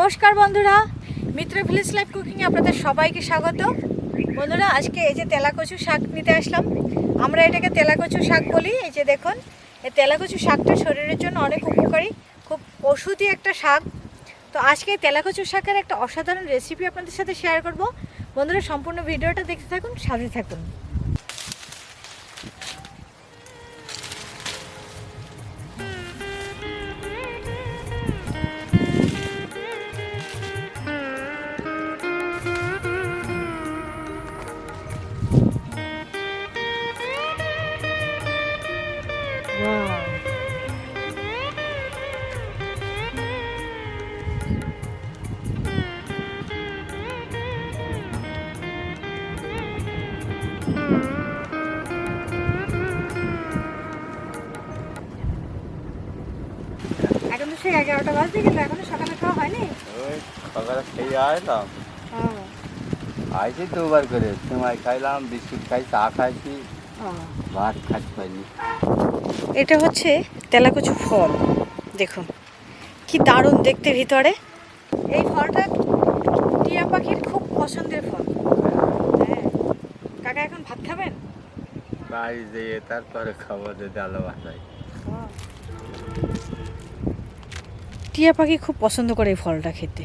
নমস্কার বন্ধুরা, মিত্র village life কুকিংয়ে আপনাদের সবাইকে স্বাগত। বন্ধুরা, আজকে এই যে তেলাকচু শাক নিতে আসলাম। আমরা এটাকে তেলাকচু শাক বলি, এই যে দেখুন, এই তেলাকচু শাকটা শরীরের জন্য অনেক উপকারী, খুব ওষুধি একটা শাক। তো আজকে তেলাকচু শাকের একটা অসাধারণ রেসিপি আপনাদের সাথে শেয়ার করব। বন্ধুরা, সম্পূর্ণ ভিডিওটা দেখতে থাকুন, সাথে থাকুন। সেই এগারোটা এখনও সকালে খাওয়া হয়নি? সকালে খেয়ে আসলাম। আইছি দুবার করে সময় খাইলাম বিস্কুট খাই চা খাইছি। ভাত খাইতে পাইনি। এটা হচ্ছে তেলাকুচু ফল দেখুন। কি দারুণ দেখতে ভিতরে। এই ফলটা টিয়া পাখির খুব পছন্দের ফল। হ্যাঁ। কাকা এখন ভাত খাবেন? বাড়ি যেয়ে তারপরে খাব যে ডালো ভাতাই টিয়া পাখি খুব পছন্দ করে এই ফলটা খেতে।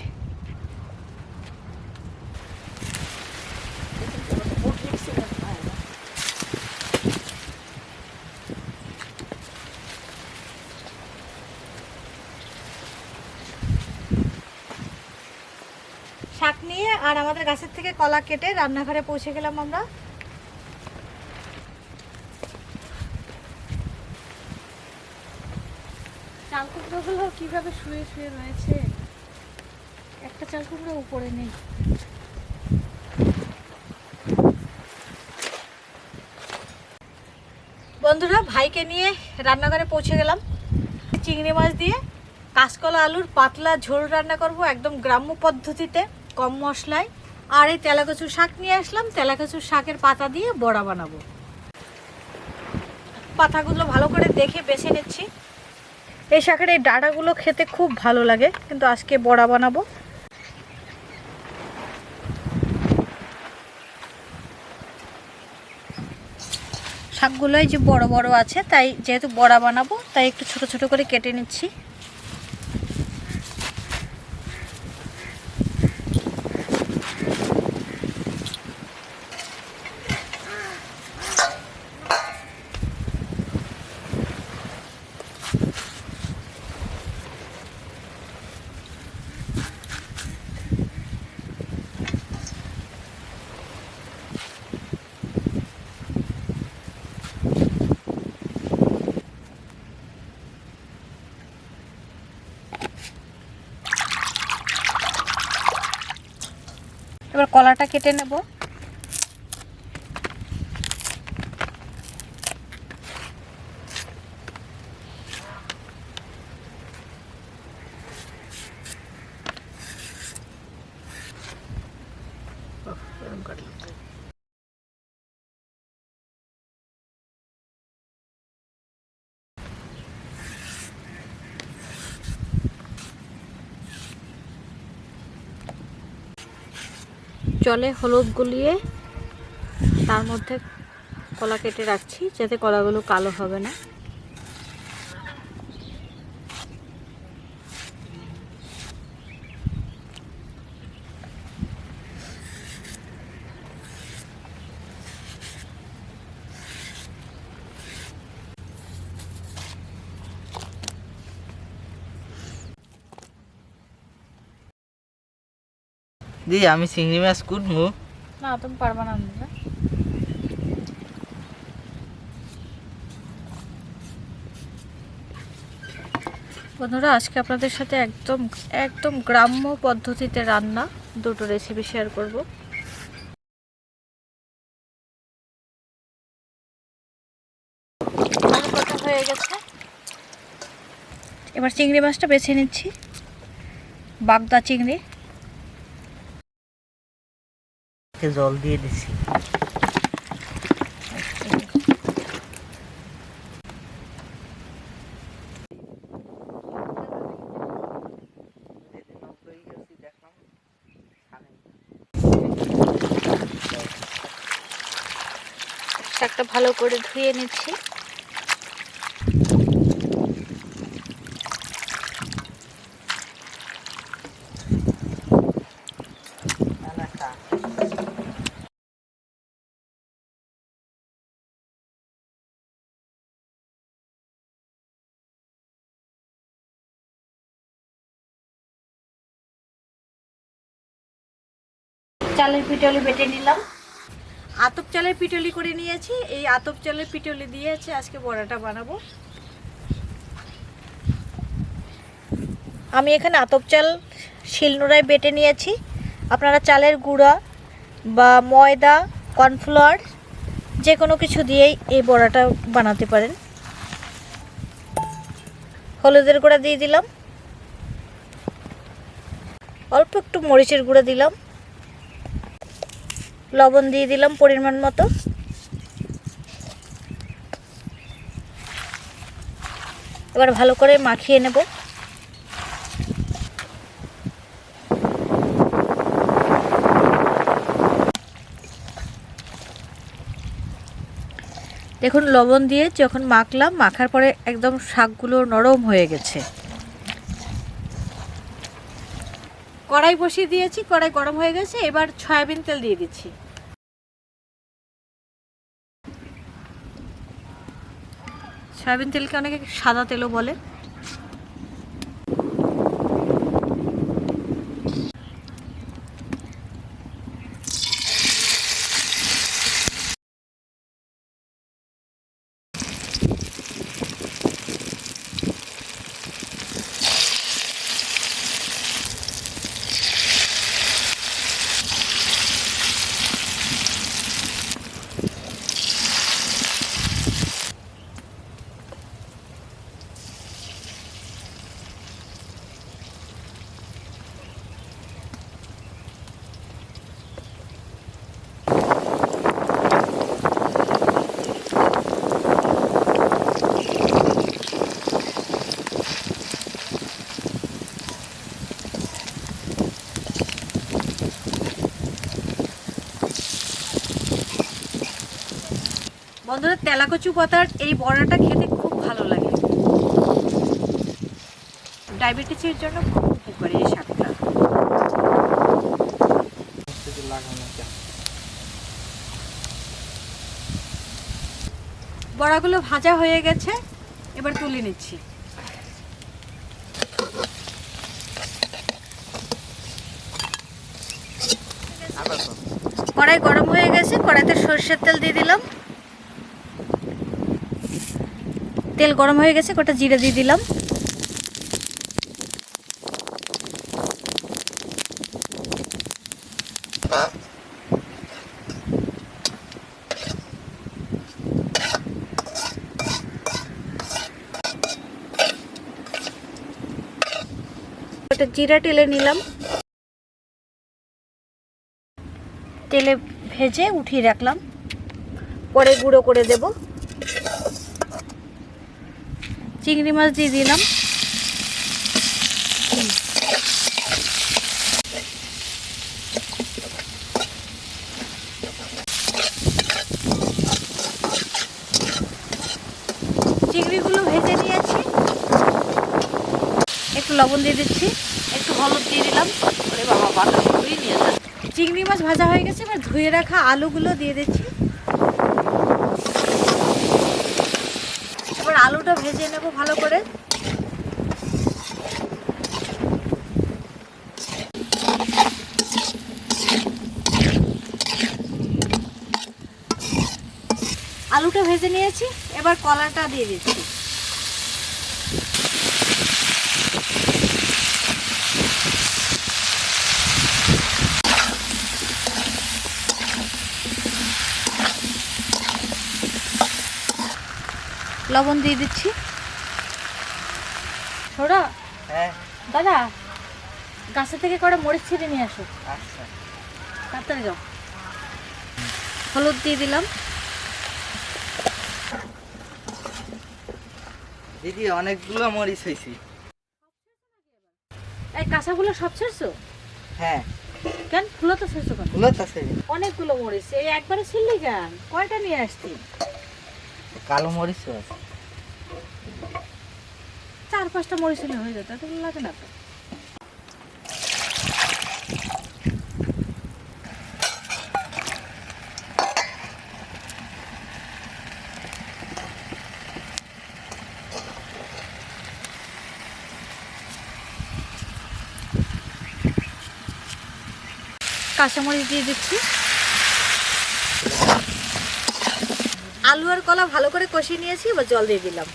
শাক নিয়ে আর আমাদের গাছের থেকে কলা কেটে রান্নাঘরে পৌঁছে গেলাম আমরা। চাল কুমড়োগুলো কীভাবে শুয়ে শুয়ে রয়েছে? একটা চাল কুমড়ো উপরে নেই। বন্ধুরা, ভাইকে নিয়ে রান্নাঘরে পৌঁছে গেলাম। চিংড়ি মাছ দিয়ে কাঁচকলা আলুর পাতলা ঝোল রান্না করব একদম গ্রাম্য পদ্ধতিতে, কম মশলায়। আর এই তেলাকচুর শাক নিয়ে আসলাম। তেলাকচুর শাকের পাতা দিয়ে বড়া বানাবো। পাতাগুলো ভালো করে দেখে বেছে নিচ্ছি। এই শাকের এই ডাঁটাগুলো খেতে খুব ভালো লাগে, কিন্তু আজকে বড়া বানাবো। শাকগুলোই যে বড় বড় আছে, তাই যেহেতু বড়া বানাবো, তাই একটু ছোট ছোট করে কেটে নিচ্ছি। কলাটা কেটে নেব। জলে হলুদ গুলিয়ে তার মধ্যে কলা কেটে রাখছি যাতে কলাগুলো কালো হবে না। দি, আমি চিংড়ি মাছ কুটবো। না, তুমি পারবা না বন্ধুরা, আজকে আপনাদের সাথে একদম একদম গ্রাম্য পদ্ধতিতে রান্না দুটো রেসিপি শেয়ার করব। হয়ে গেছে। এবার চিংড়ি মাছটা বেছে নিচ্ছি। বাগদা চিংড়ি। জল দিয়ে দিছি। একটা ভালো করে ধুয়ে নিচ্ছি। চালের পিটলি বেটে নিলাম। আতপ চালের পিটলি করে নিয়েছি। এই আতপ চালের পিটলি দিয়েছে আজকে বড়াটা বানাবো। আমি এখানে আতপ চাল শিলনোড়ায় বেটে নিয়েছি। আপনারা চালের গুঁড়া বা ময়দা, কর্নফ্লাওয়ার যে কোনো কিছু দিয়েই এই বড়াটা বানাতে পারেন। হলুদের গুঁড়া দিয়ে দিলাম। অল্প একটু মরিচের গুঁড়া দিলাম। লবণ দিয়ে দিলাম পরিমাণ মতো। এবার ভালো করে মাখিয়ে নেব। দেখুন, লবণ দিয়ে যখন মাখলাম, মাখার পরে একদম শাকগুলো নরম হয়ে গেছে। কড়াই বসিয়ে দিয়েছি, কড়াই গরম হয়ে গেছে, এবার সয়াবিন তেল দিয়ে দিচ্ছি। সয়াবিন তেলকে অনেকে সাদা তেলও বলে। বন্ধুরা তেলাকচু পাতার এই বড়াটা খেতে খুব ভালো লাগে। ডায়াবেটিসের জন্য খুব উপকারী এই শাকটা। বড়াগুলো ভাজা হয়ে গেছে, এবার তুলে নিচ্ছি। কড়াই গরম হয়ে গেছে, কড়াইতে সর্ষের তেল দিয়ে দিলাম। তেল গরম হয়ে গেছে, কটা জিরে দিয়ে দিলাম। জিরা টেলে নিলাম। তেলে ভেজে উঠিয়ে রাখলাম। পরে গুঁড়ো করে দেব। চিংড়ি মাছ দিয়ে দিলাম। চিংড়িগুলো ভেজে নিয়েছি। একটু লবণ দিয়ে দিচ্ছি, একটু হলুদ দিয়ে দিলাম। বাবা বাটা চিংড়ি মাছ ভাজা হয়ে গেছে, এবার ধুয়ে রাখা আলুগুলো দিয়ে দিচ্ছি এবার আলুটা ভেজে নেব ভালো করে। আলুটা ভেজে নিয়েছি এবার কলাটা দিয়ে দিচ্ছি। লবণ দিয়ে দিচ্ছি। ছোড়া হ্যাঁ। দাদা গাছে থেকে করে মরিচ ছিঁড়ে নিয়ে আসো। আচ্ছা। তাড়াতাড়ি যাও। হলুদ দিয়ে দিলাম। দিদি অনেকগুলো মরিচ হয়েছি। এই কাঁচাগুলো সব ছেড়ছো? হ্যাঁ। কেন? ফুলাতে শেষ কেন? ফুলত আছে অনেকগুলো মরিচ। এই একবারে ছিললি কেন? কয়টা নিয়ে আসছি কালো মরিচও আছে। চার পাঁচটা মরিচ হলে হয়ে যেত এতগুলো লাগে না তো। কাঁচামরিচ দিয়ে দিচ্ছি। আলু আর কলা ভালো করে কষিয়ে নিয়েছি, এবার জল দিয়ে দিলাম।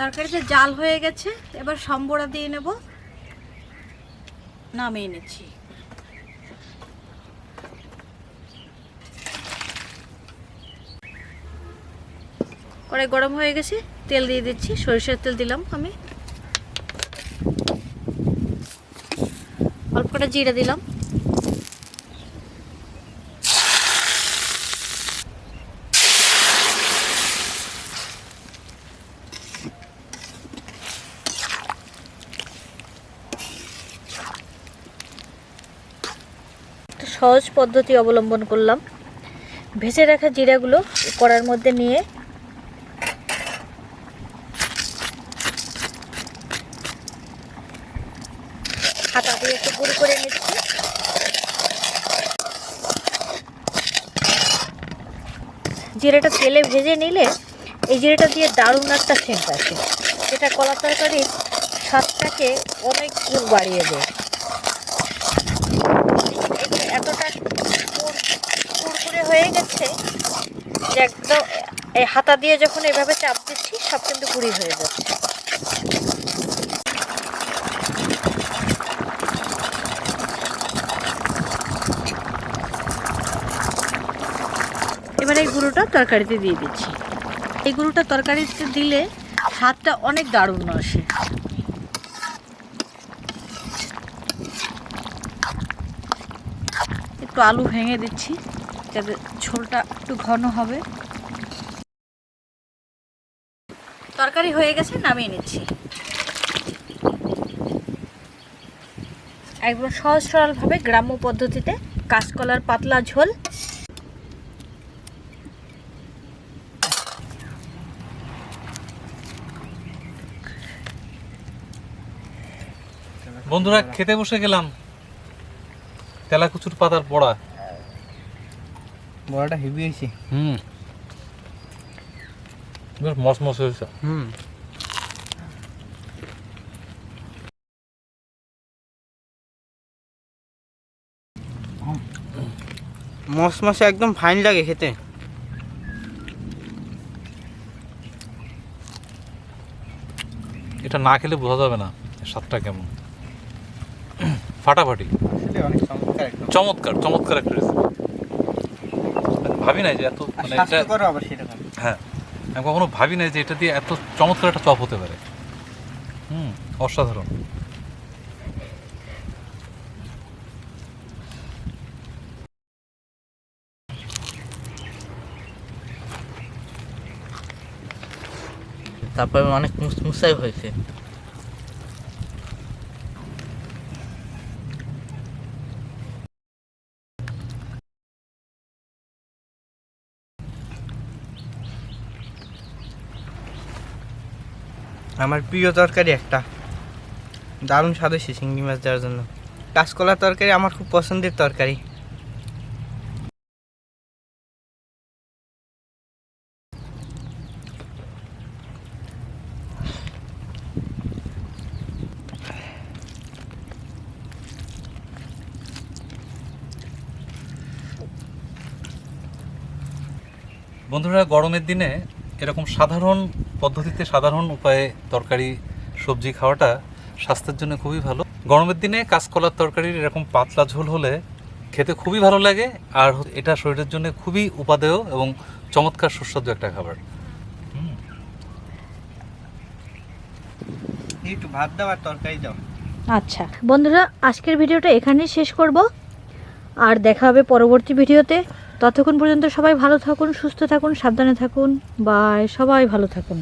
তরকারিতে জাল হয়ে গেছে, এবার সম্বরা দিয়ে নেব। নামিয়ে নিচ্ছি। কড়াই গরম হয়ে গেছে, তেল দিয়ে দিচ্ছি, সরিষার তেল দিলাম আমি। অল্প কটা জিরা দিলাম। সহজ পদ্ধতি অবলম্বন করলাম। ভেজে রাখা জিরাগুলো কড়ার মধ্যে নিয়ে হাতা দিয়ে একটু গুঁড়ো করে নিচ্ছি। জিরেটা তেলে ভেজে নিলে এই জিরাটা দিয়ে দারুণ একটা সেন্ট আছে যেটা কলা তরকারির স্বাদটাকে অনেক বাড়িয়ে দেয় এই যে এতটা কুড়- কুড়কুড়ে হয়ে গেছে যে একদম এই হাতা দিয়ে যখন এভাবে চাপ দিচ্ছি, সব কিন্তু গুঁড়ি হয়ে যাচ্ছে। এবার এই গুঁড়োটা তরকারিতে দিয়ে দিচ্ছি। এই গুঁড়োটা তরকারিতে দিলে স্বাদটা অনেক দারুণ আসে। একটু আলু ভেঙে দিচ্ছি। যাতে ঝোলটা একটু ঘন হবে। তরকারি হয়ে গেছে, নামিয়ে নিচ্ছি। একদম সহজ সরলভাবে গ্রাম্য পদ্ধতিতে কাঁচকলার পাতলা ঝোল। বন্ধুরা, খেতে বসে গেলাম। তেলাকুচুর পাতার বড়া। বড়টা হেভি হয়েছে। হুম। বেশ মসমস হয়েছে। হুম। মস মশে একদম ফাইন লাগে খেতে। এটা না খেলে বোঝা যাবে না স্বাদটা কেমন। ফাটাফাটি। চমৎকার চমৎকার চমৎকার একটা রেসিপি ভাবি নাই যে এত মানে হ্যাঁ আমি কখনো ভাবি নাই যে এটা দিয়ে এত চমৎকার একটা চপ হতে পারে। হুম অসাধারণ। তারপরে অনেক মুসমুসাই হয়েছে। আমার প্রিয় তরকারি একটা। দারুণ স্বাদ হয়েছে চিংড়ি মাছ দেওয়ার জন্য। কাঁচকলার তরকারি আমার খুব পছন্দের তরকারি। বন্ধুরা, গরমের দিনে এরকম সাধারণ পদ্ধতিতে সাধারণ উপায়ে তরকারি সবজি খাওয়াটা স্বাস্থ্যের জন্য খুবই ভালো। গরমের দিনে কাঁচকলার তরকারির এরকম পাতলা ঝোল হলে খেতে খুবই ভালো লাগে আর এটা শরীরের জন্য খুবই উপাদেয় এবং চমৎকার সুস্বাদু একটা খাবার। একটু ভাত দাও আর তরকারি দাও। আচ্ছা। বন্ধুরা আজকের ভিডিওটা এখানেই শেষ করব। আর দেখা হবে পরবর্তী ভিডিওতে। ততক্ষণ পর্যন্ত সবাই ভালো থাকুন সুস্থ থাকুন সাবধানে থাকুন। বা সবাই ভালো থাকুন।